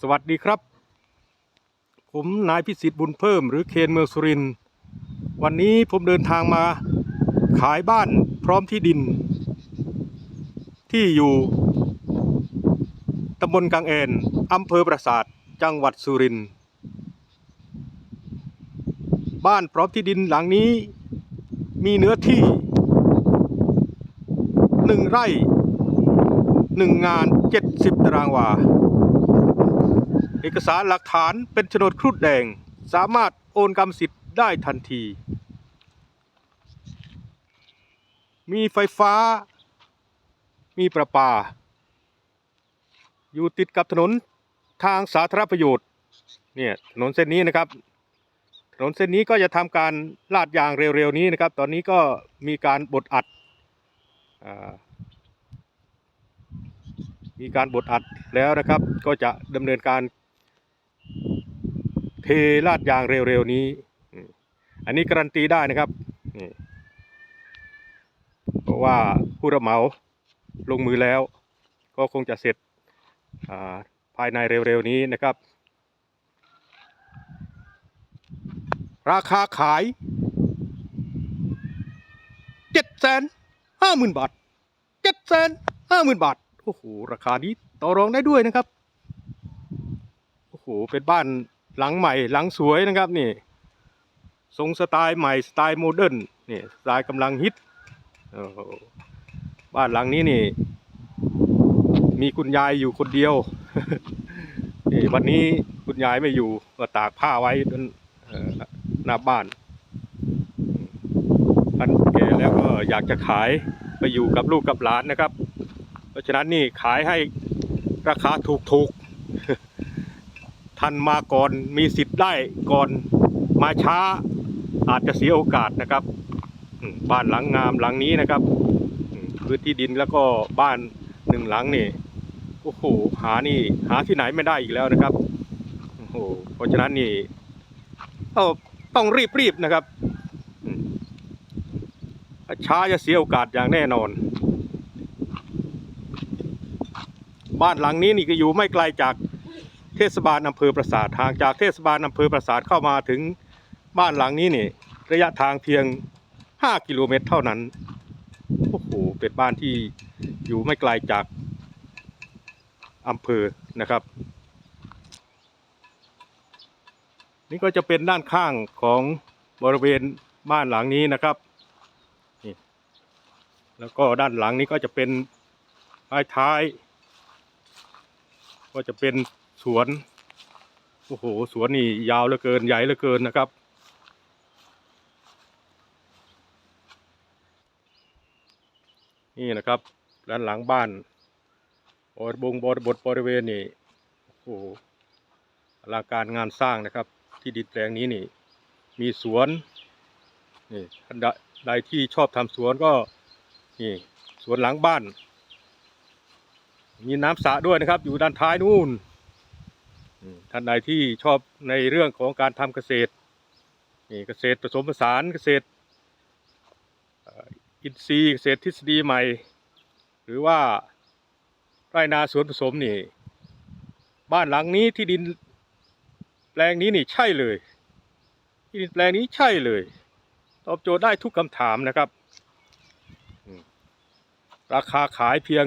สวัสดีครับ ผมนายพิสิทธิ์บุญเพิ่ม หรือเคนเมืองสุริน วันนี้ผมเดินทางมา ขายบ้านพร้อมที่ดิน ที่อยู่ตำบลกังเอนอำเภอปราสาทจังหวัดสุริน บ้านพร้อมที่ดินหลังนี้มีเนื้อที่หนึ่งไร่หนึ่งงานเจ็ดสิบตารางวา เอกสารหลักฐานเป็นโฉนดครุฑแดง สามารถโอนกรรมสิทธิ์ได้ทันที มีไฟฟ้า มีประปา อยู่ติดกับถนนทางสาธารณประโยชน์เนี่ยถนนเส้นนี้นะครับ ถนนเส้นนี้ก็จะทำการลาดยางเร็วๆนี้นะครับ ตอนนี้ก็มีการบดอัดอมีการบดอัดแล้วนะครับ ก็จะดำเนินการ เทลาดยางเร็วๆนี้ อันนี้การันตีได้นะครับนี่เพราะว่าผู้รับเหมาลงมือแล้ว ก็คงจะเสร็จภายในเร็วๆนี้นะครับ ราคาขายเจ็ดแสนห้าหมื่นบาทเจ็ดแสนห้าหมื่นบาทโอ้โหราคานี้ต่อรองได้ด้วยนะครับโอ้โหเป็นบ้าน หลังใหม่หลังสวยนะครับนี่ทรงสไตล์ใหม่สไตล์โมเดิร์นนี่สไตล์กำลังฮิตบ้านหลังนี้นี่ มีคุณยายอยู่คนเดียวนี่วันนี้คุณยายไม่อยู่ก็ตากผ้าไว้นหน้าบ้านท่านแก่แล้วก็อยากจะขายไปอยู่กับลูกกับหลานนะครับ เพราะฉะนั้นนี่ขายให้ราคาถูกๆ ท่านมาก่อนมีสิทธิ์ได้ก่อนมาช้าอาจจะเสียโอกาสนะครับบ้านหลังงามหลังนี้นะครับอืมพื้นที่ดินแล้วก็บ้านหนึ่งหลังนี่โอ้โหหานี่หาที่ไหนไม่ได้อีกแล้วนะครับโอ้โหเพราะฉะนั้นนี่เอาต้องรีบรีบๆนะครับช้าจะเสียโอกาสอย่างแน่นอน บ้านหลังนี้นี่ก็อยู่ไม่ไกลจาก เทศบาลอำเภอปราสาททางจากเทศบาลอำเภอปราสาทเข้ามาถึงบ้านหลังนี้นี่ ระยะทางเพียง 5 กิโลเมตรเท่านั้นโอ้โหเป็นบ้านที่อยู่ไม่ไกลจากอำเภอนะครับ นี่ก็จะเป็นด้านข้างของบริเวณบ้านหลังนี้นะครับนี่แล้วก็ด้านหลังนี้ก็จะเป็นท้ายท้ายๆก็จะเป็น สวน โอ้โห สวนนี่ยาวเหลือเกิน ใหญ่เหลือเกินนะครับ นี่นะครับ ด้านหลังบ้านบริบงบริบทบริเวณนี่ โอ้โหอลังการงานสร้างนะครับ ที่ดินแปลงนี้นี่ มีสวน นี่ท่านใดใดที่ชอบทำสวนก็ นี่ สวนหลังบ้านมีน้ำสระด้วยนะครับ อยู่ด้านท้ายนู่น ท่านใดที่ชอบในเรื่องของการทำเกษตรนี่เกษตรผสมผสานเกษตรอินทรีย์เกษตรทฤษฎีใหม่ หรือว่าไรนาสวนผสมนี่ บ้านหลังนี้ที่ดินแปลงนี้นี่ใช่เลย ที่ดินแปลงนี้ใช่เลย ตอบโจทย์ได้ทุกคำถามนะครับ ราคาขายเพียง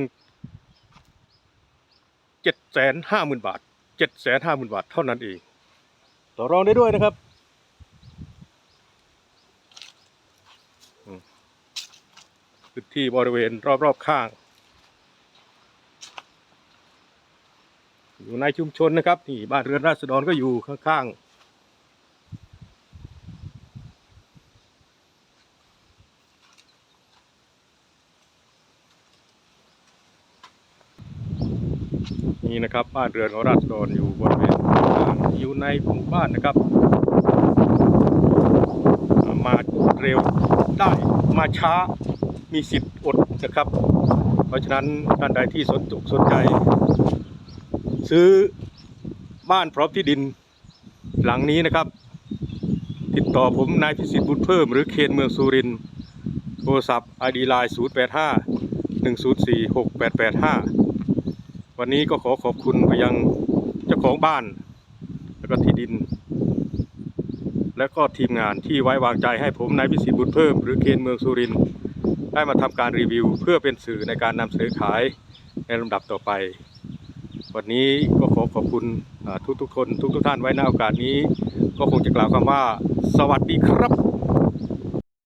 เจ็ดแสนห้าหมื่นบาท เจ็ดแสนห้าหมื่นบาทเท่านั้นเอง ต่อรองได้ด้วยนะครับพื้นที่บริเวณรอบ ๆ ข้าง อยู่ในชุมชนนะครับ นี่บ้านเรือนราษฎรก็อยู่ข้าง ๆ นี่นะครับบ้านเรือนของราษฎรอยู่บริเวณข้างอยู่ในหมู่บ้านนะครับอ่ามาเร็วได้มาช้ามีสิทธิ์อดนะครับ เพราะฉะนั้นท่านใดที่สนอกสนใจ ซื้อบ้านพร้อมที่ดินหลังนี้นะครับ ติดต่อผมนายพิสิทธิ์บุญเพิ่ม หรือเคนเมืองสุรินทร์โทรศัพท์ไอดีไลน์0 8 5 1 0 4 6 8 8 5 วันนี้ก็ขอขอบคุณไปยังเจ้าของบ้าน แล้วก็ที่ดิน แล้วก็ทีมงานที่ไว้วางใจให้ผมนายพิสิทธิ์บุญเพิ่ม หรือเคนเมืองสุรินได้มาทำการรีวิว เพื่อเป็นสื่อในการนำเสนอขายในลำดับต่อไป วันนี้ก็ขอขอบคุณทุกทุกๆคนทุกทุกๆท่านไว้ในโอกาสนี้ ก็คงจะกล่าวคำว่า สวัสดีครับ